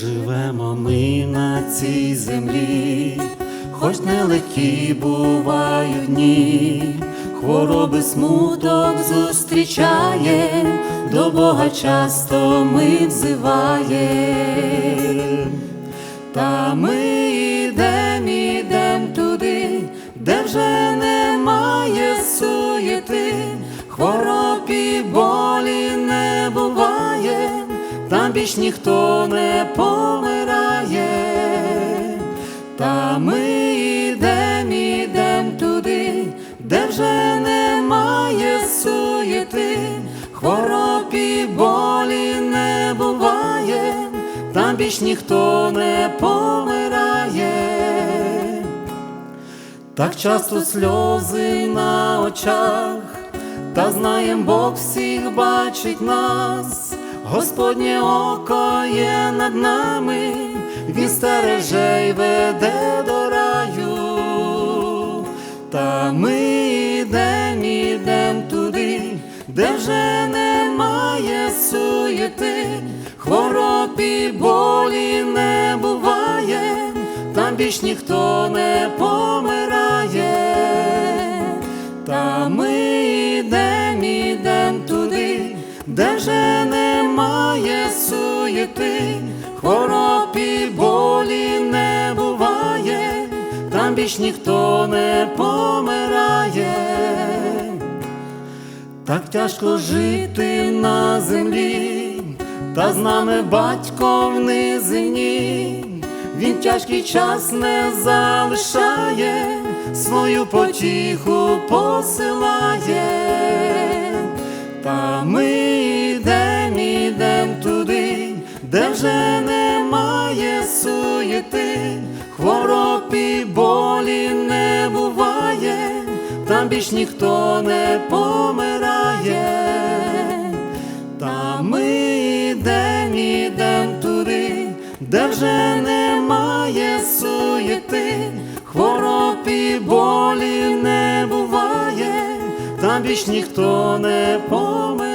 Живемо ми на цій землі, хоч нелегкі бувають дні, хвороби смуток зустрічає, до Бога часто ми взиває. Та ми більш ніхто не помирає, та ми йдем, ідем туди, де вже немає суєти, хвороб і болі не буває, там більш ніхто не помирає. Так часто сльози на очах, та знаєм Бог всіх бачить нас, Господнє око є над нами, Він стереже й веде до раю, та ми йдем, ідем туди, де вже немає суєти, хвороб і болі не буває, там більш ніхто не помирає, та ми суєти, хвороб і болі не буває, там більш ніхто не помирає. Так тяжко жити на землі, та з нами батько в низині, він тяжкий час не залишає, свою потіху посилає, та ми там більш ніхто не помирає, та ми йдем, ідем туди, де вже немає суєти, хвороб і болі не буває, там більш ніхто не помирає.